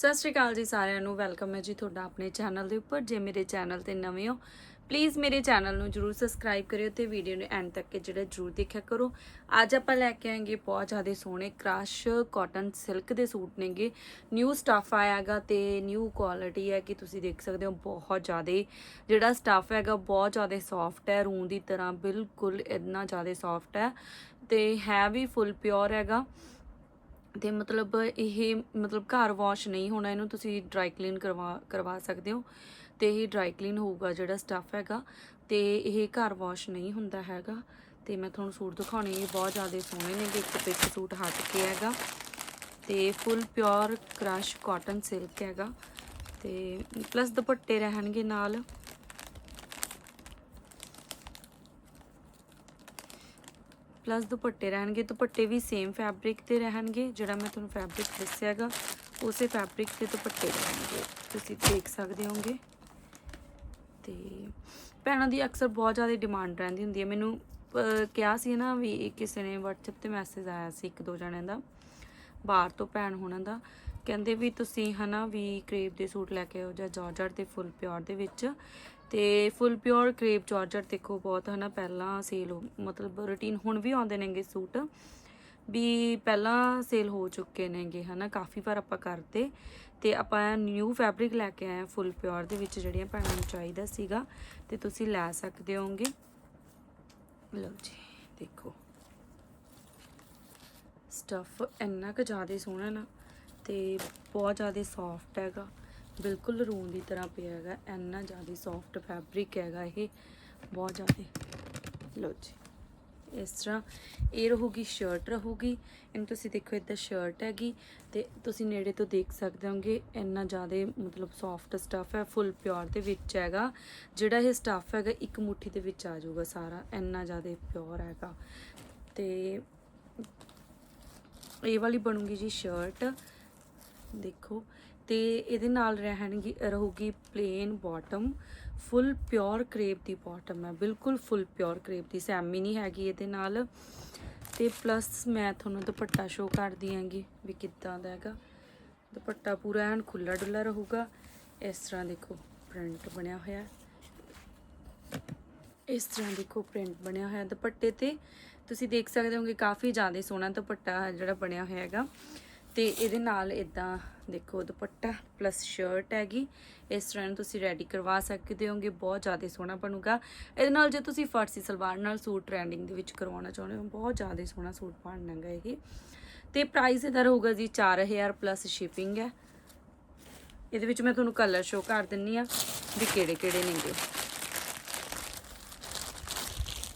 ਸਤਿ ਸ਼੍ਰੀ ਅਕਾਲ ਜੀ ਸਾਰਿਆਂ ਨੂੰ, ਵੈਲਕਮ ਹੈ ਜੀ ਤੁਹਾਡਾ ਆਪਣੇ ਚੈਨਲ ਦੇ ਉੱਪਰ, ਜੇ ਮੇਰੇ ਚੈਨਲ ਤੇ ਨਵੇਂ ਹੋ ਪਲੀਜ਼ ਮੇਰੇ ਚੈਨਲ ਨੂੰ ਜਰੂਰ ਸਬਸਕ੍ਰਾਈਬ ਕਰਿਓ ਤੇ ਵੀਡੀਓ ਨੂੰ ਐਂਡ ਤੱਕ ਜਿਹੜਾ ਜਰੂਰ ਦੇਖਿਆ ਕਰੋ। ਅੱਜ ਆਪਾਂ ਲੈ ਕੇ ਆਏਗੇ ਬਹੁਤ ਜ਼ਿਆਦਾ ਸੋਹਣੇ ਕ੍ਰਸ਼ ਕਾਟਨ ਸਿਲਕ ਦੇ ਸੂਟ ਨੇਗੇ। ਨਿਊ ਸਟਫ ਆਇਆਗਾ ਤੇ ਨਿਊ ਕੁਆਲਿਟੀ ਹੈ ਕਿ ਤੁਸੀਂ ਦੇਖ ਸਕਦੇ ਹੋ, ਬਹੁਤ ਜ਼ਿਆਦਾ ਜਿਹੜਾ ਸਟਫ ਹੈਗਾ ਬਹੁਤ ਜ਼ਿਆਦਾ ਸੌਫਟ ਹੈ, ਰੂੰ ਦੀ ਤਰ੍ਹਾਂ ਬਿਲਕੁਲ ਇੰਨਾ ਜ਼ਿਆਦਾ ਸੌਫਟ ਹੈ ਤੇ ਹੈ ਵੀ ਫੁੱਲ ਪਿਓਰ ਹੈਗਾ। ਤੇ ਮਤਲਬ ਇਹ ਮਤਲਬ ਘਰ ਵਾਸ਼ ਨਹੀਂ ਹੋਣਾ, ਇਹਨੂੰ ਤੁਸੀਂ ਡਰਾਈ ਕਲੀਨ ਕਰਵਾ ਕਰਵਾ ਸਕਦੇ ਹੋ। ਤੇ ਇਹ ਡਰਾਈ ਕਲੀਨ ਹੋਊਗਾ ਜਿਹੜਾ ਸਟੱਫ ਹੈਗਾ, ਤੇ ਇਹ ਘਰ ਵਾਸ਼ ਨਹੀਂ ਹੁੰਦਾ ਹੈਗਾ। ਤੇ ਮੈਂ ਤੁਹਾਨੂੰ ਸੂਟ ਦਿਖਾਉਣੇ, ਇਹ ਬਹੁਤ ਜ਼ਿਆਦਾ ਸੋਹਣੇ ਨੇ, ਇੱਕ ਪਿਕ ਸੂਟ ਹਟ ਕੇ ਹੈਗਾ। ਤੇ full pure crush cotton silk ਹੈਗਾ। ਤੇ ਪਲੱਸ ਦੁਪੱਟੇ ਰਹਿਣਗੇ ਨਾਲ। ਪਲੱਸ ਦੁਪੱਟੇ ਰਹਿਣਗੇ, ਦੁਪੱਟੇ ਵੀ ਸੇਮ ਫੈਬਰਿਕ ਤੇ ਰਹਿਣਗੇ, ਜਿਹੜਾ ਮੈਂ ਤੁਹਾਨੂੰ ਫੈਬਰਿਕ ਦੱਸਿਆਗਾ, ਉਸੇ ਫੈਬਰਿਕ ਤੇ ਦੁਪੱਟੇ ਰਹਿਣਗੇ। ਤੁਸੀਂ ਦੇਖ ਸਕਦੇ ਹੋਗੇ ਤੇ ਭੈਣਾਂ ਦੀ ਅਕਸਰ ਬਹੁਤ ਜ਼ਿਆਦਾ ਡਿਮਾਂਡ ਰਹਿੰਦੀ ਹੁੰਦੀ ਹੈ। ਮੈਨੂੰ ਕਿਹਾ ਸੀ ਨਾ ਵੀ ਕਿਸੇ ਨੇ WhatsApp ਤੇ ਮੈਸੇਜ ਆਇਆ ਸੀ ਇੱਕ ਦੋ ਜਣਿਆਂ ਦਾ, ਬਾਹਰ ਤੋਂ ਭੈਣ ਹੋਣਾ ਦਾ। ਕਹਿੰਦੇ ਵੀ ਤੁਸੀਂ ਹਨਾ ਵੀ ਕਰੇਪ ਦੇ ਸੂਟ ਲੈ ਕੇ ਆਓ ਜਾਂ ਜਾਰਜਟ ਤੇ ਫੁੱਲ ਪਿਓਰ ਦੇ ਵਿੱਚ। ਤੇ ਫੁੱਲ ਪਿਓਰ ਕਰੇਪ ਜਾਰਜਟ ਦੇਖੋ ਬਹੁਤ ਹਨਾ, ਪਹਿਲਾਂ ਸੇਲ ਮਤਲਬ ਰੂਟੀਨ ਹੁਣ ਵੀ ਆਉਂਦੇ ਨੇਗੇ ਸੂਟ। ਵੀ ਪਹਿਲਾਂ ਸੇਲ ਹੋ ਚੁੱਕੇ ਨੇਗੇ ਹਨਾ, ਕਾਫੀ ਵਾਰ ਆਪਾਂ ਕਰਦੇ। ਤੇ ਆਪਾਂ ਨਿਊ ਫੈਬਰਿਕ ਲੈ ਕੇ ਆਏ ਫੁੱਲ ਪਿਓਰ ਦੇ ਵਿੱਚ, ਜਿਹੜੀਆਂ ਭੈਣਾਂ ਨੂੰ ਚਾਹੀਦਾ ਸੀਗਾ। ਤੇ ਤੁਸੀਂ ਲੈ ਸਕਦੇ ਹੋਗੇ ਲਓ ਜੀ, ਦੇਖੋ। ਸਟਫ ਇੰਨਾ ਕੁ ਜ਼ਿਆਦਾ ਸੋਹਣਾ ਨਾ, ਤੇ ਬਹੁਤ ਜ਼ਿਆਦਾ ਸੌਫਟ ਹੈਗਾ। ਬਿਲਕੁਲ ਰੂਨ ਦੀ ਤਰ੍ਹਾਂ ਪਿਆ ਹੈਗਾ, ਇੰਨਾ ਜ਼ਿਆਦਾ ਸੌਫਟ ਫੈਬਰਿਕ ਹੈਗਾ ਇਹ, ਬਹੁਤ ਜ਼ਿਆਦਾ। ਲਓ ਜੀ, ਇਸ ਤਰ੍ਹਾਂ ਇਹ ਰਹੂਗੀ ਸ਼ਰਟ ਰਹੂਗੀ, ਇਹਨੂੰ ਤੁਸੀਂ ਦੇਖੋ ਇੱਧਰ ਸ਼ਰਟ ਹੈਗੀ ਤੇ ਤੁਸੀਂ ਨੇੜੇ ਤੋਂ ਦੇਖ ਸਕਦੇ ਹੋਗੇ, ਇੰਨਾ ਜ਼ਿਆਦਾ ਮਤਲਬ ਸੌਫਟ ਸਟਫ ਹੈ ਫੁੱਲ ਪਿਓਰ ਦੇ ਵਿੱਚ ਹੈਗਾ। ਜਿਹੜਾ ਇਹ ਸਟਫ ਹੈਗਾ, ਇੱਕ ਮੁੱਠੀ ਦੇ ਵਿੱਚ ਆ ਜਾਊਗਾ ਸਾਰਾ, ਇੰਨਾ ਜ਼ਿਆਦਾ ਪਿਓਰ ਹੈਗਾ। ਤੇ ਇਹ ਵਾਲੀ ਬਣੂਗੀ ਜੀ ਸ਼ਰਟ ਦੇਖੋ ਤੇ ਇਹਦੇ ਨਾਲ ਰਹਿਣਗੀ ਰਹੂਗੀ plain bottom full pure crepe ਦੀ ਬਾਟਮ ਹੈ, ਬਿਲਕੁਲ ਫੁੱਲ ਪਿਓਰ ਕਰੇਪ ਦੀ, ਸੈਮੀ ਨਹੀਂ ਹੈਗੀ ਇਹਦੇ ਨਾਲ। ਤੇ ਪਲੱਸ ਮੈਂ ਤੁਹਾਨੂੰ ਦੁਪੱਟਾ ਸ਼ੋ ਕਰ ਦਿਆਂਗੀ ਵੀ ਕਿੱਦਾਂ ਦਾ ਹੈਗਾ। ਦੁਪੱਟਾ ਪੂਰਾ ਐਨ ਖੁੱਲਾ ਡੁੱਲਾ ਰਹੂਗਾ। ਇਸ ਤਰ੍ਹਾਂ ਦੇਖੋ ਪ੍ਰਿੰਟ ਬਣਿਆ ਹੋਇਆ। ਇਸ ਤਰ੍ਹਾਂ ਦੇਖੋ ਪ੍ਰਿੰਟ ਬਣਿਆ ਹੋਇਆ ਦੁਪੱਟੇ ਤੇ। ਤੁਸੀਂ ਦੇਖ ਸਕਦੇ ਹੋਗੇ, ਕਾਫੀ ਜ਼ਿਆਦਾ ਸੋਹਣਾ ਦੁਪੱਟਾ ਜਿਹੜਾ ਬਣਿਆ ਹੋਇਆ ਹੈਗਾ। ਤੇ ਇਹਦੇ ਨਾਲ ਇਦਾਂ ਦੇਖੋ ਦੁਪੱਟਾ ਪਲੱਸ ਸ਼ਰਟ ਹੈਗੀ। ਇਸ ਤਰ੍ਹਾਂ ਤੁਸੀਂ ਰੈਡੀ ਕਰਵਾ ਸਕਦੇ ਹੋਗੇ, ਬਹੁਤ ਜ਼ਿਆਦਾ ਸੋਹਣਾ ਬਣੂਗਾ। ਇਹਦੇ ਨਾਲ ਜੇ ਤੁਸੀਂ ਫਰਸੀ ਸਲਵਾਰ ਨਾਲ ਸੂਟ ਟ੍ਰੈਂਡਿੰਗ ਦੇ ਵਿੱਚ ਕਰਵਾਉਣਾ ਚਾਹੁੰਦੇ ਹੋ, ਬਹੁਤ ਜ਼ਿਆਦਾ ਸੋਹਣਾ ਸੂਟ ਬਣਨਾਗਾ ਇਹ। ਤੇ ਪ੍ਰਾਈਸ ਇਹਦਾ ਰਹੂਗਾ ਜੀ 4000 ਪਲੱਸ ਸ਼ਿਪਿੰਗ ਹੈ। ਇਹਦੇ ਵਿੱਚ ਮੈਂ ਤੁਹਾਨੂੰ ਕਲਰ ਸ਼ੋ ਕਰ ਦਿੰਨੀ ਆ ਵੀ ਕਿਹੜੇ ਕਿਹੜੇ ਨੇਗੇ।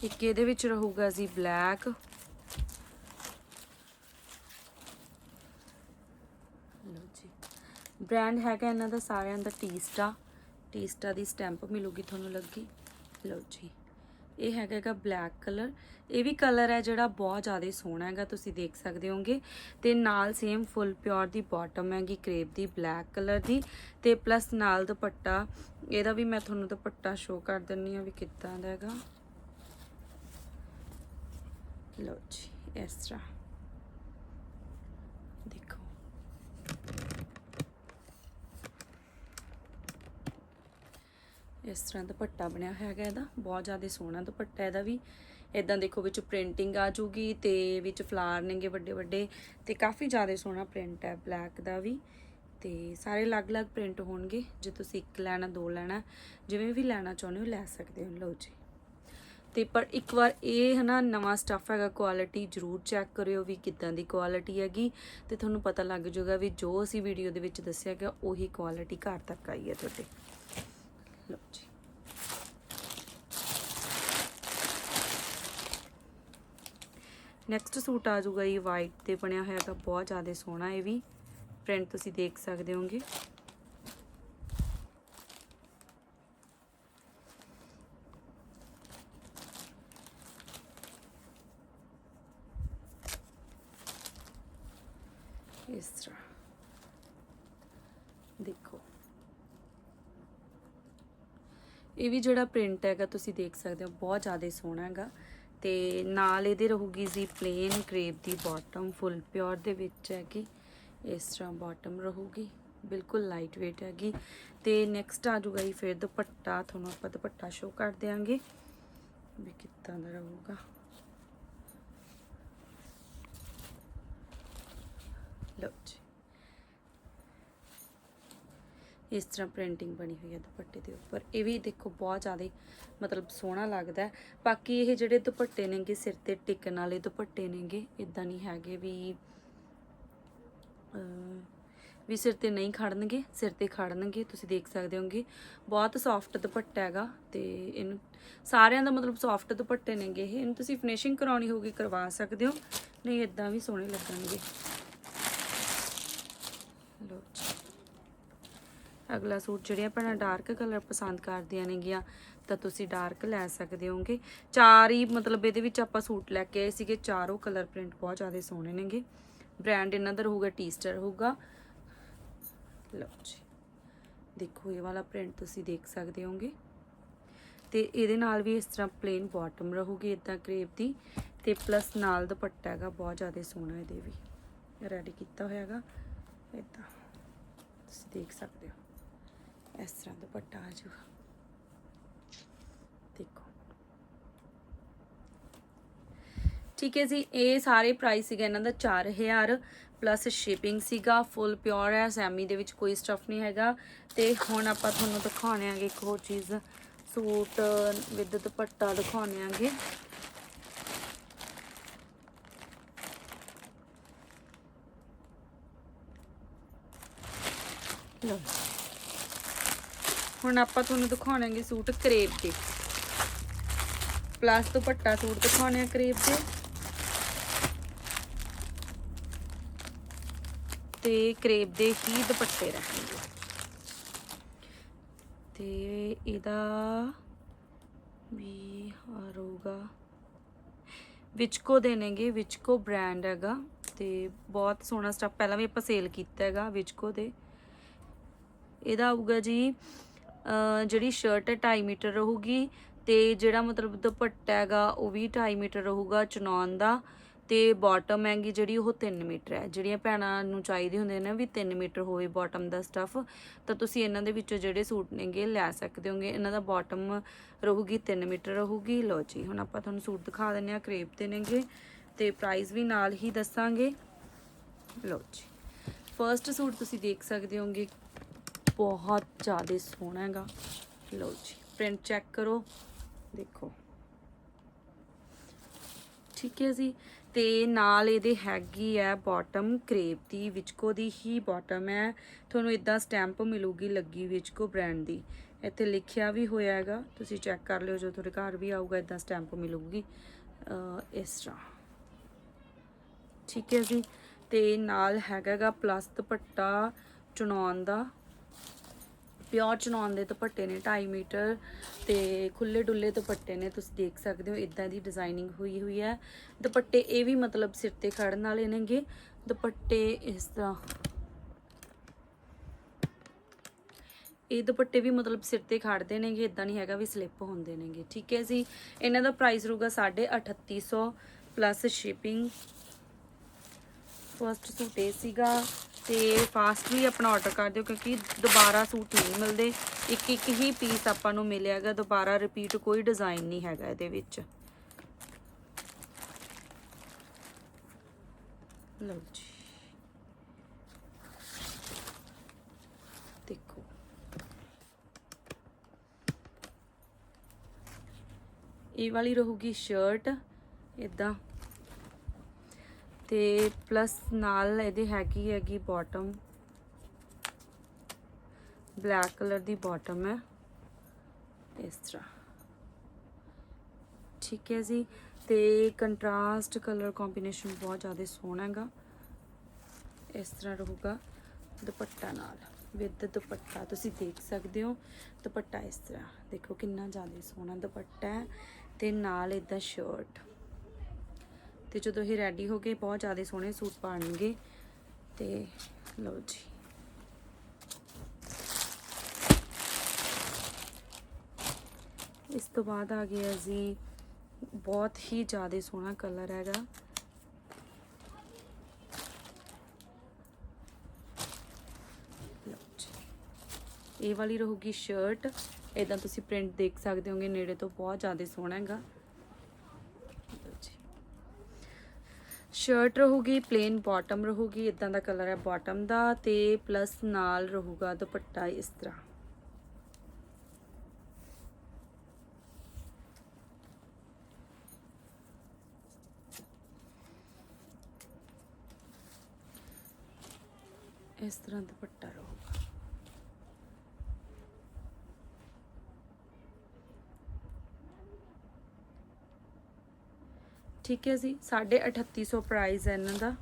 ਇੱਕ ਇਹਦੇ ਵਿੱਚ ਰਹੂਗਾ ਜੀ ਬਲੈਕ ਲਓ ਜੀ ਬ੍ਰਾਂਡ ਹੈਗਾ ਇਹਨਾਂ ਦਾ ਸਾਰਿਆਂ ਦਾ ਟੀਸਟਾ ਟੀਸਟਾ ਦੀ ਸਟੈਂਪ ਮਿਲੂਗੀ ਤੁਹਾਨੂੰ ਲੱਗੀ। ਲਓ ਜੀ। ਇਹ ਹੈਗਾ ਹੈਗਾ ਬਲੈਕ ਕਲਰ ਇਹ ਵੀ ਕਲਰ ਹੈ ਜਿਹੜਾ ਬਹੁਤ ਜ਼ਿਆਦਾ ਸੋਹਣਾ ਹੈਗਾ, ਤੁਸੀਂ ਦੇਖ ਸਕਦੇ ਹੋਗੇ ਤੇ ਨਾਲ ਸੇਮ ਫੁੱਲ ਪਿਓਰ ਦੀ ਬਾਟਮ ਹੈਗੀ ਕਰੇਪ ਦੀ ਬਲੈਕ ਕਲਰ ਦੀ। ਤੇ ਪਲੱਸ ਨਾਲ ਦੁਪੱਟਾ। ਇਹਦਾ ਵੀ ਮੈਂ ਤੁਹਾਨੂੰ ਦੁਪੱਟਾ ਸ਼ੋ ਕਰ ਦਿੰਨੀ ਆ ਵੀ ਕਿੱਦਾਂ ਦਾ ਹੈਗਾ। ਲਓ ਜੀ, ਇਸ ਤਰ੍ਹਾਂ ਦੇਖੋ ਇਸ ਤਰ੍ਹਾਂ ਦੁਪੱਟਾ ਬਣਿਆ ਹੋਇਆ ਹੈਗਾ ਇਹਦਾ, ਬਹੁਤ ਜ਼ਿਆਦਾ ਸੋਹਣਾ ਦੁਪੱਟਾ ਇਹਦਾ ਵੀ। ਇਦਾਂ ਦੇਖੋ ਵਿੱਚ ਪ੍ਰਿੰਟਿੰਗ ਆ ਜੂਗੀ ਤੇ ਵਿੱਚ ਫਲਾਰ ਨੇਗੇ ਵੱਡੇ ਵੱਡੇ ਤੇ ਕਾਫੀ ਜ਼ਿਆਦਾ ਸੋਹਣਾ ਪ੍ਰਿੰਟ ਹੈ ਬਲੈਕ ਦਾ ਵੀ। ਤੇ ਸਾਰੇ ਅਲੱਗ-ਅਲੱਗ ਪ੍ਰਿੰਟ ਹੋਣਗੇ, ਜੇ ਤੁਸੀਂ ਇੱਕ ਲੈਣਾ, ਦੋ ਲੈਣਾ, ਜਿਵੇਂ ਵੀ ਲੈਣਾ ਚਾਹੁੰਦੇ ਹੋ ਲੈ ਸਕਦੇ ਹੋ, ਲਓ ਜੀ। ਤੇ ਪਰ ਇੱਕ ਵਾਰ ਇਹ ਹਨਾ ਨਵਾਂ ਸਟੱਫ ਹੈਗਾ ਕੁਆਲਿਟੀ ਜਰੂਰ ਚੈੱਕ ਕਰਿਓ ਵੀ ਕਿੱਦਾਂ ਦੀ ਕੁਆਲਿਟੀ ਹੈਗੀ। ਤੇ ਤੁਹਾਨੂੰ ਪਤਾ ਲੱਗ ਜਾਊਗਾ ਵੀ ਜੋ ਅਸੀਂ ਵੀਡੀਓ ਦੇ ਵਿੱਚ ਦੱਸਿਆ ਗਿਆ, ਉਹੀ ਕੁਆਲਿਟੀ ਘਰ ਤੱਕ ਆਈ ਹੈ ਤੁਹਾਡੇ ਲਓ ਜੀ ਨੈਕਸਟ ਸੂਟ ਆ ਜਾਊਗਾ ਇਹ ਵਾਈਟ ਤੇ ਬਣਿਆ ਹੋਇਆ ਤਾਂ ਬਹੁਤ ਜ਼ਿਆਦਾ ਸੋਹਣਾ ਇਹ ਵੀ। ਪ੍ਰਿੰਟ ਤੁਸੀਂ ਦੇਖ ਸਕਦੇ ਹੋਗੇ। ਇਸ ਤਰ੍ਹਾਂ। ਦੇਖੋ। ਇਹ ਵੀ ਜਿਹੜਾ ਪ੍ਰਿੰਟ ਹੈਗਾ, ਤੁਸੀਂ ਦੇਖ ਸਕਦੇ ਹੋ, ਬਹੁਤ ਜ਼ਿਆਦਾ ਸੋਹਣਾ ਹੈਗਾ। ਤੇ ਨਾਲ ਇਹਦੇ ਰਹੂਗੀ ਜੀ ਪਲੇਨ ਕਰੇਪ ਦੀ ਬਾਟਮ ਫੁੱਲ ਪਿਓਰ ਦੇ ਵਿੱਚ ਹੈਗੀ। ਇਸ ਤਰ੍ਹਾਂ ਬਾਟਮ ਰਹੂਗੀ, ਬਿਲਕੁਲ ਲਾਈਟ weight ਹੈਗੀ। ਤੇ ਨੈਕਸਟ ਆ ਜਾਊਗਾ ਜੀ ਫਿਰ ਦੁਪੱਟਾ, ਤੁਹਾਨੂੰ ਆਪਾਂ ਦੁਪੱਟਾ ਸ਼ੋ ਕਰ ਦਿਆਂਗੇ। ਵੀ ਕਿੱਦਾਂ ਦਾ ਰਹੂਗਾ। ਲਓ ਜੀ। ਇਸ ਤਰ੍ਹਾਂ ਪ੍ਰਿੰਟਿੰਗ ਬਣੀ ਹੋਈ ਹੈ ਦੁਪੱਟੇ ਦੇ ਉੱਪਰ। ਇਹ ਵੀ ਦੇਖੋ ਬਹੁਤ ਜ਼ਿਆਦਾ ਮਤਲਬ ਸੋਹਣਾ ਲੱਗਦਾ ਬਾਕੀ ਇਹ ਜਿਹੜੇ ਦੁਪੱਟੇ ਨੇਗੇ, ਸਿਰ ਤੇ ਟਿਕਣ ਵਾਲੇ ਦੁਪੱਟੇ ਨੇਗੇ ਇਦਾਂ ਨਹੀਂ ਹੈਗੇ ਵੀ ਵੀ ਸਿਰ ਤੇ ਨਹੀਂ ਖੜਨਗੇ, ਸਿਰ ਤੇ ਖੜਨਗੇ, ਤੁਸੀਂ ਦੇਖ ਸਕਦੇ ਹੋਗੇ। ਬਹੁਤ ਸੌਫਟ ਦੁਪੱਟਾ ਹੈਗਾ ਤੇ ਇਹਨੂੰ, ਸਾਰਿਆਂ ਦਾ ਮਤਲਬ ਸੌਫਟ ਦੁਪੱਟੇ ਨੇਗੇ ਇਹ। ਇਹਨੂੰ ਤੁਸੀਂ ਫਿਨਿਸ਼ਿੰਗ ਕਰਾਉਣੀ ਹੋਊਗੀ, ਕਰਵਾ ਸਕਦੇ ਹੋ। ਨਹੀਂ ਇਦਾਂ ਵੀ ਸੋਹਣੇ ਲੱਗਣਗੇ। ਲਓ ਜੀ। ਅਗਲਾ ਸੂਟ ਜਿਹੜੀਆਂ ਭੈਣਾਂ ਡਾਰਕ ਕਲਰ ਪਸੰਦ ਕਰਦੀਆਂ ਨੇਗੀਆਂ, ਤਾਂ ਤੁਸੀਂ ਡਾਰਕ ਲੈ ਸਕਦੇ ਹੋਗੇ ਚਾਰ ਹੀ, ਮਤਲਬ ਇਹਦੇ ਵਿੱਚ ਆਪਾਂ ਸੂਟ ਲੈ ਕੇ ਆਏ ਸੀਗੇ, ਚਾਰੋਂ ਕਲਰ ਪ੍ਰਿੰਟ ਬਹੁਤ ਜ਼ਿਆਦਾ ਸੋਹਣੇ ਨੇਗੇ। ਬ੍ਰਾਂਡ ਇਹਨਾਂ ਦਾ ਰਹੂਗਾ ਟੀਸਟਰ ਹੋਊਗਾ। ਲਓ ਜੀ। ਦੇਖੋ, ਇਹ ਵਾਲਾ ਪ੍ਰਿੰਟ ਤੁਸੀਂ ਦੇਖ ਸਕਦੇ ਹੋਗੇ ਤੇ ਇਹਦੇ ਨਾਲ ਵੀ ਇਸ ਤਰ੍ਹਾਂ ਪਲੇਨ ਬਾਟਮ ਰਹੂਗੀ ਇਦਾਂ ਕਰੇਪ ਦੀ। ਤੇ ਪਲੱਸ ਨਾਲ ਦੁਪੱਟਾ ਹੈਗਾ, ਬਹੁਤ ਜ਼ਿਆਦਾ ਸੋਹਣਾ ਇਹਦੇ ਵੀ। ਰੈਡੀ ਕੀਤਾ ਹੋਇਆ ਹੈਗਾ। ਇਦਾਂ ਤੁਸੀਂ ਦੇਖ ਸਕਦੇ ਹੋ। ਇਸ ਤਰ੍ਹਾਂ ਦੁਪੱਟਾ ਆ ਜਾਊਗਾ। ਦੇਖੋ। ਠੀਕ ਹੈ ਜੀ, ਇਹ ਸਾਰੇ ਪ੍ਰਾਈਸ ਸੀਗਾ ਇਹਨਾਂ ਦਾ 4000 ਪਲੱਸ ਸ਼ਿਪਿੰਗ ਸੀਗਾ ਫੁੱਲ ਪਿਓਰ ਹੈ, ਸੈਮੀ ਦੇ ਵਿੱਚ ਕੋਈ ਸਟਫ ਨਹੀਂ ਹੈਗਾ। ਤੇ ਹੁਣ ਆਪਾਂ ਤੁਹਾਨੂੰ ਦਿਖਾਉਣੇ ਆਂਗੇ ਇੱਕ ਹੋਰ ਚੀਜ਼, ਸੂਟ ਵਿਦ ਦੁਪੱਟਾ ਦਿਖਾਉਣੇ ਆਂਗੇ। ਲਓ। ਹੁਣ ਆਪਾਂ ਤੁਹਾਨੂੰ ਦਿਖਾਉਣਾਂਗੇ ਸੂਟ ਕਰੇਪ ਦੇ। ਪਲੱਸ ਦੁਪੱਟਾ ਸੂਟ ਦਿਖਾਉਣੇ ਆ ਕਰੇਪ ਦੇ। ਤੇ ਕਰੇਪ ਦੇ ਹੀ ਦੁਪੱਟੇ ਰਹਿਣਗੇ। ਤੇ ਇਹਦਾ ਵੀ ਆ ਵਿਚਕੋ ਦੇ ਨੇਗੇ ਵਿਚਕੋ ਬ੍ਰਾਂਡ ਹੈਗਾ। ਤੇ ਬਹੁਤ ਸੋਹਣਾ ਸਟਫ ਪਹਿਲਾਂ ਵੀ ਆਪਾਂ ਸੇਲ ਕੀਤਾ ਹੈਗਾ ਵਿਚਕੋ ਦੇ। ਇਹਦਾ ਆਊਗਾ ਜੀ ਜਿਹੜੀ ਸ਼ਰਟ ਹੈ 2.5 ਮੀਟਰ ਰਹੂਗੀ ਤੇ ਜਿਹੜਾ ਮਤਲਬ ਦੁਪੱਟਾ ਹੈਗਾ ਉਹ ਵੀ 2.5 ਮੀਟਰ ਰਹੂਗਾ ਚਨੌਨ ਦਾ ਤੇ ਬਾਟਮ ਹੈਗੀ ਜਿਹੜੀ ਉਹ 3 ਮੀਟਰ ਹੈ। ਜਿਹੜੀਆਂ ਭੈਣਾਂ ਨੂੰ ਚਾਹੀਦੇ ਹੁੰਦੇ ਨੇ ਵੀ 3 ਮੀਟਰ ਹੋਵੇ ਬਾਟਮ ਦਾ ਸਟਫ ਤਾਂ ਤੁਸੀਂ ਇਹਨਾਂ ਦੇ ਵਿੱਚੋਂ ਜਿਹੜੇ ਸੂਟ ਨੇਗੇ ਲੈ ਸਕਦੇ ਹੋਗੇ। ਇਹਨਾਂ ਦਾ ਬਾਟਮ ਰਹੂਗੀ 3 ਮੀਟਰ ਰਹੂਗੀ। ਲਓ ਜੀ, ਹੁਣ ਆਪਾਂ ਤੁਹਾਨੂੰ ਸੂਟ ਦਿਖਾ ਦਿੰਨੇ ਆ ਕਰੇਪ ਤੇ ਨੇਗੇ ਤੇ ਪ੍ਰਾਈਸ ਵੀ ਨਾਲ ਹੀ ਦੱਸਾਂਗੇ। ਲਓ ਜੀ ਫਰਸਟ ਸੂਟ ਤੁਸੀਂ ਦੇਖ ਸਕਦੇ ਹੋਗੇ ਬਹੁਤ ਜ਼ਿਆਦਾ ਸੋਹਣਾ ਹੈਗਾ। ਲਓ ਜੀ ਪ੍ਰਿੰਟ ਚੈੱਕ ਕਰੋ। ਦੇਖੋ। ਠੀਕ ਹੈ ਜੀ। ਤੇ ਨਾਲ ਇਹਦੇ ਹੈਗੀ ਹੈ ਬਾਟਮ ਕਰੇਪ ਦੀ, ਵਿਚਕੋ ਦੀ ਹੀ ਬਾਟਮ ਹੈ। ਤੁਹਾਨੂੰ ਇਦਾਂ ਸਟੈਂਪ ਮਿਲੂਗੀ ਲੱਗੀ ਵਿਚਕੋ ਬ੍ਰਾਂਡ ਦੀ। ਇੱਥੇ ਲਿਖਿਆ ਵੀ ਹੋਇਆ ਹੈਗਾ। ਤੁਸੀਂ ਚੈੱਕ ਕਰ ਲਿਓ ਜਦੋਂ ਤੁਹਾਡੇ ਘਰ ਵੀ ਆਊਗਾ ਇਦਾਂ ਸਟੈਂਪ ਮਿਲੂਗੀ। ਇਸ ਤਰ੍ਹਾਂ। ਠੀਕ ਹੈ ਜੀ। ਤੇ ਨਾਲ ਹੈਗਾਗਾ ਪਲੱਸ ਦੁਪੱਟਾ ਚੁਣਾਉਣ ਦਾ। ਪਿਓਰ ਚਨੌਨ ਦੇ ਦੁਪੱਟੇ ਨੇ 2.5 ਮੀਟਰ ਤੇ ਖੁੱਲੇ ਡੁੱਲੇ ਦੁਪੱਟੇ ਨੇ, ਤੁਸੀਂ ਦੇਖ ਸਕਦੇ ਹੋ, ਇਦਾਂ ਦੀ ਡਿਜ਼ਾਈਨਿੰਗ ਹੋਈ ਹੋਈ ਹੈ। ਦੁਪੱਟੇ ਇਹ ਵੀ ਮਤਲਬ ਸਿਰ ਤੇ ਖੜਨ ਵਾਲੇ ਨੇਗੇ। ਦੁਪੱਟੇ ਇਸ ਤਰ੍ਹਾਂ। ਇਹ ਦੁਪੱਟੇ ਵੀ ਮਤਲਬ ਸਿਰ ਤੇ ਖੜਦੇ ਨੇਗੇ, ਇਦਾਂ ਨਹੀਂ ਹੈਗਾ ਵੀ ਸਲਿੱਪ ਹੁੰਦੇ ਨੇਗੇ। ਠੀਕ ਹੈ ਜੀ? ਇਹਨਾਂ ਦਾ ਪ੍ਰਾਈਸ ਰਹੂਗਾ 3850 ਪਲੱਸ ਸ਼ਿਪਿੰਗ ਫਸਟ ਸੂਟ ਇਹ ਸੀਗਾ। ਤੇ ਫਾਸਟ ਵੀ ਆਪਣਾ ਆਰਡਰ ਕਰ ਦਿਓ ਕਿਉਂਕਿ ਦੁਬਾਰਾ ਸੂਟ ਨਹੀਂ ਮਿਲਦੇ। ਇੱਕ ਇੱਕ ਹੀ ਪੀਸ ਆਪਾਂ ਨੂੰ ਮਿਲਿਆਗਾ ਦੁਬਾਰਾ ਰਿਪੀਟ ਕੋਈ ਡਿਜ਼ਾਈਨ ਨਹੀਂ ਹੈਗਾ ਇਹਦੇ ਵਿੱਚ। ਲਓ ਜੀ। ਦੇਖੋ। ਇਹ ਵਾਲੀ ਰਹੂਗੀ ਸ਼ਰਟ ਇਦਾਂ ਤੇ ਪਲੱਸ ਨਾਲ ਇਹਦੇ ਹੈਗੀ ਹੈਗੀ ਬਾਟਮ ਬਲੈਕ ਕਲਰ ਦੀ ਬਾਟਮ ਹੈ। ਇਸ ਤਰ੍ਹਾਂ। ਠੀਕ ਹੈ ਜੀ। ਤੇ ਕੰਟਰਾਸਟ ਕਲਰ ਕੰਬੀਨੇਸ਼ਨ ਬਹੁਤ ਜ਼ਿਆਦਾ ਸੋਹਣਾ ਹੈਗਾ। ਇਸ ਤਰ੍ਹਾਂ ਰਹੂਗਾ ਦੁਪੱਟਾ ਨਾਲ। ਵਿਦ ਦੁਪੱਟਾ ਤੁਸੀਂ ਦੇਖ ਸਕਦੇ ਹੋ। ਦੁਪੱਟਾ ਇਸ ਤਰ੍ਹਾਂ। ਦੇਖੋ ਕਿੰਨਾ ਜ਼ਿਆਦਾ ਸੋਹਣਾ ਦੁਪੱਟਾ ਹੈ। ਤੇ ਨਾਲ ਇਦਾਂ ਸ਼ਰਟ ਤੇ ਜਦੋਂ ਇਹ ਰੈਡੀ ਹੋ ਗਏ, ਬਹੁਤ ਜ਼ਿਆਦਾ ਸੋਹਣੇ ਸੂਟ ਪਾਣਗੇ। ਤੇ ਲਓ ਜੀ। ਇਸ ਤੋਂ ਬਾਅਦ ਆ ਗਿਆ ਜੀ ਬਹੁਤ ਹੀ ਜ਼ਿਆਦਾ ਸੋਹਣਾ ਕਲਰ ਹੈਗਾ। ਲਓ ਇਹ ਵਾਲੀ ਰਹੂਗੀ ਸ਼ਰਟ ਇਦਾਂ ਤੁਸੀਂ ਪ੍ਰਿੰਟ ਦੇਖ ਸਕਦੇ ਹੋਗੇ, ਨੇੜੇ ਤੋਂ ਬਹੁਤ ਜ਼ਿਆਦਾ ਸੋਹਣਾ ਹੈਗਾ ਲਓ ਜੀ ਸ਼ਰਟ ਰਹੂਗੀ ਪਲੇਨ ਬਾਟਮ ਰਹੂਗੀ ਇਦਾਂ ਦਾ ਕਲਰ ਹੈ ਬਾਟਮ ਦਾ ਤੇ ਪਲੱਸ ਨਾਲ ਰਹੂਗਾ ਦੁਪੱਟਾ ਇਸ ਤਰ੍ਹਾਂ। ਇਸ ਤਰ੍ਹਾਂ ਦੁਪੱਟਾ ਰਹੂਗਾ। ਠੀਕ ਹੈ ਜੀ 3850 ਪ੍ਰਾਈਸ ਹੈ ਇਹਨਾਂ ਦਾ।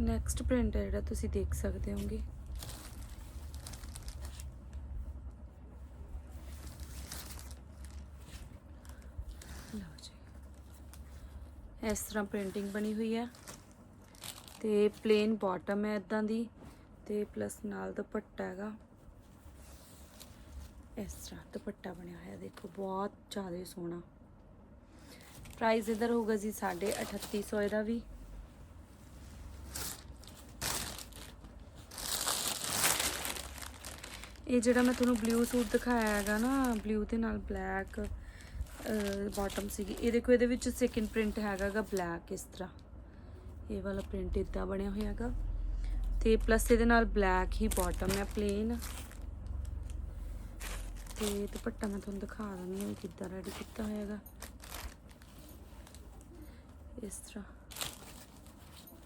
ਨੈਕਸਟ ਪ੍ਰਿੰਟ ਹੈ ਜਿਹੜਾ ਤੁਸੀਂ ਦੇਖ ਸਕਦੇ ਹੋਗੇ ਲਓ ਜੀ ਇਸ ਤਰ੍ਹਾਂ ਪ੍ਰਿੰਟਿੰਗ ਬਣੀ ਹੋਈ ਹੈ ਤੇ ਪਲੇਨ ਬਾਟਮ ਹੈ ਇਦਾਂ ਦੀ ਤੇ ਪਲੱਸ ਨਾਲ ਦੁਪੱਟਾ ਹੈਗਾ। ਇਸ ਤਰ੍ਹਾਂ ਦੁਪੱਟਾ ਬਣਿਆ ਹੋਇਆ, ਦੇਖੋ ਬਹੁਤ ਜ਼ਿਆਦਾ ਸੋਹਣਾ। ਪ੍ਰਾਈਸ ਇਧਰ ਹੋਊਗਾ ਜੀ 3850 ਇਹਦਾ ਵੀ। ਇਹ ਜਿਹੜਾ ਮੈਂ ਤੁਹਾਨੂੰ ਬਲੂ ਸੂਟ ਦਿਖਾਇਆ ਹੈਗਾ ਨਾ ਬਲੂ ਦੇ ਨਾਲ ਬਲੈਕ ਬਾਟਮ ਸੀਗੀ। ਇਹ ਦੇਖੋ, ਇਹਦੇ ਵਿੱਚ ਸੈਕਿੰਡ ਪ੍ਰਿੰਟ ਹੈਗਾਗਾ ਬਲੈਕ ਇਸ ਤਰ੍ਹਾਂ। ਇਹ ਵਾਲਾ ਪ੍ਰਿੰਟ ਇਦਾਂ ਬਣਿਆ ਹੋਇਆ ਹੈਗਾ ਤੇ ਪਲੱਸ ਇਹਦੇ ਨਾਲ ਬਲੈਕ ਹੀ ਬਾਟਮ ਹੈ ਪਲੇਨ ਤੇ ਦੁਪੱਟਾ ਮੈਂ ਤੁਹਾਨੂੰ ਦਿਖਾ ਦਿੰਦੀ ਹਾਂ ਕਿੱਦਾਂ ਰੈਡੀ ਕੀਤਾ ਹੋਇਆ ਹੈਗਾ ਇਸ ਤਰ੍ਹਾਂ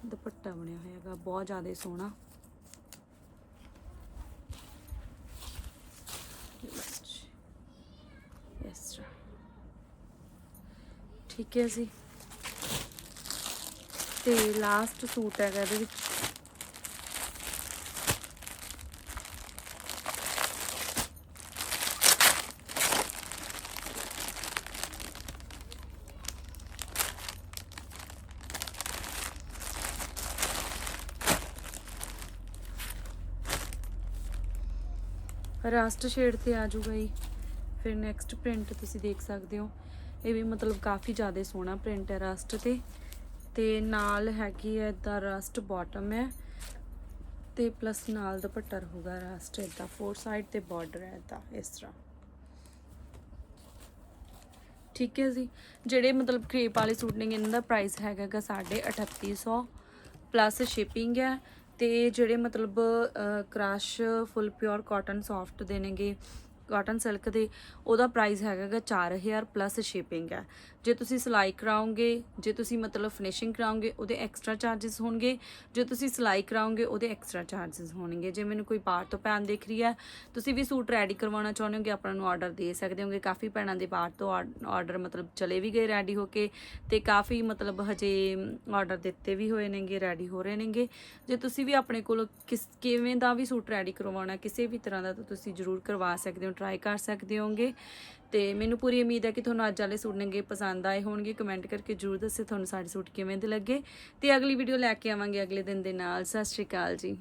ਦੁਪੱਟਾ ਬਣਿਆ ਹੋਇਆ ਹੈਗਾ ਬਹੁਤ ਜ਼ਿਆਦਾ ਸੋਹਣਾ ਇਸ ਤਰ੍ਹਾਂ ਠੀਕ ਹੈ ਜੀ। ਤੇ ਲਾਸਟ ਸੂਟ ਹੈਗਾ ਇਹਦੇ ਵਿੱਚ। ਰਾਸਟ ਸ਼ੇਡ ਤੇ ਆ ਜਾਊਗਾ ਜੀ। ਫਿਰ ਨੈਕਸਟ ਪ੍ਰਿੰਟ ਤੁਸੀਂ ਦੇਖ ਸਕਦੇ ਹੋ। ਇਹ ਵੀ ਮਤਲਬ ਕਾਫੀ ਜ਼ਿਆਦਾ ਸੋਹਣਾ ਪ੍ਰਿੰਟ ਹੈ ਰਸਟ ਤੇ। ਤੇ ਨਾਲ ਹੈਗੀ ਹੈ ਇਦਾਂ ਰਸਟ ਬਾਟਮ ਹੈ। ਤੇ ਪਲੱਸ ਨਾਲ ਦੁਪੱਟਾ ਰਹੂਗਾ ਰਸਟ ਇਦਾਂ ਫੋਰ ਸਾਈਡ ਤੇ ਬਾਰਡਰ ਹੈ ਇਦਾਂ ਇਸ ਤਰ੍ਹਾਂ। ਠੀਕ ਹੈ ਜੀ। ਜਿਹੜੇ ਮਤਲਬ ਕ੍ਰੇਪ ਵਾਲੇ ਸੂਟ ਨੇ, ਇਹਨਾਂ ਦਾ ਪ੍ਰਾਈਸ ਹੈਗਾ ਗਾ 3850 ਪਲੱਸ ਸ਼ਿਪਿੰਗ ਹੈ। ਤੇ ਜਿਹੜੇ ਮਤਲਬ crush full pure cotton soft ਦੇ ਨੇਗੇ ਕਾਟਨ ਸਿਲਕ ਦੇ, ਉਹਦਾ ਪ੍ਰਾਈਸ ਹੈਗਾਗਾ 4000 ਪਲੱਸ ਸ਼ਿਪਿੰਗ ਹੈ। ਜੇ ਤੁਸੀਂ ਸਿਲਾਈ ਕਰਾਉਂਗੇ ਜੇ ਤੁਸੀਂ ਮਤਲਬ ਫਿਨਿਸ਼ਿੰਗ ਕਰਾਉਂਗੇ ਉਹਦੇ ਐਕਸਟਰਾ ਚਾਰजेस ਹੋਣਗੇ। ਜੇ ਤੁਸੀਂ ਸਿਲਾਈ ਕਰਾਉਂਗੇ ਉਹਦੇ ਐਕਸਟਰਾ ਚਾਰजेस ਹੋਣਗੇ। ਜੇ ਮੈਨੂੰ ਕੋਈ ਬਾਹਰ ਤੋਂ ਭੈਣ ਦੇਖ ਰਹੀ ਹੈ, ਤੁਸੀਂ ਵੀ ਸੂਟ ਰੈਡੀ ਕਰਵਾਉਣਾ ਚਾਹੁੰਦੇ ਹੋਗੇ ਆਪਣਾ ਨੂੰ ਆਰਡਰ ਦੇ ਸਕਦੇ ਹੋਗੇ। ਕਾਫੀ ਭੈਣਾਂ ਦੇ ਬਾਹਰ ਤੋਂ ਆਰਡਰ ਮਤਲਬ ਚਲੇ ਵੀ ਗਏ ਰੈਡੀ ਹੋ ਕੇ, ਤੇ ਕਾਫੀ ਮਤਲਬ ਹਜੇ ਆਰਡਰ ਦਿੱਤੇ ਵੀ ਹੋਏ ਨੇਗੇ ਰੈਡੀ ਹੋ ਰਹੇ ਨੇਗੇ। ਜੇ ਤੁਸੀਂ ਵੀ ਆਪਣੇ ਕੋਲ ਕਿਸ, ਕਿਵੇਂ ਦਾ ਵੀ ਸੂਟ ਰੈਡੀ ਕਰਵਾਉਣਾ, ਕਿਸੇ ਵੀ ਤਰ੍ਹਾਂ ਦਾ ਤਾਂ ਤੁਸੀਂ ਜ਼ਰੂਰ ਕਰਵਾ ਸਕਦੇ ਹੋ। ਟਰਾਈ ਕਰ ਸਕਦੇ ਹੋਗੇ ਤੇ ਮੈਨੂੰ ਪੂਰੀ ਉਮੀਦ ਹੈ ਕਿ ਤੁਹਾਨੂੰ ਅੱਜ ਵਾਲੇ ਸੂਟ ਨੇਗੇ ਪਸੰਦ ਆਏ ਹੋਣਗੇ। ਕਮੈਂਟ ਕਰਕੇ ਜ਼ਰੂਰ ਦੱਸਿਓ ਤੁਹਾਨੂੰ ਸਾਡੇ ਸੂਟ ਕਿਵੇਂ ਦੇ ਲੱਗੇ। ਤੇ ਅਗਲੀ ਵੀਡੀਓ ਲੈ ਕੇ ਆਵਾਂਗੇ ਅਗਲੇ ਦਿਨ ਦੇ ਨਾਲ। ਸਤਿ ਸ਼੍ਰੀ ਅਕਾਲ ਜੀ।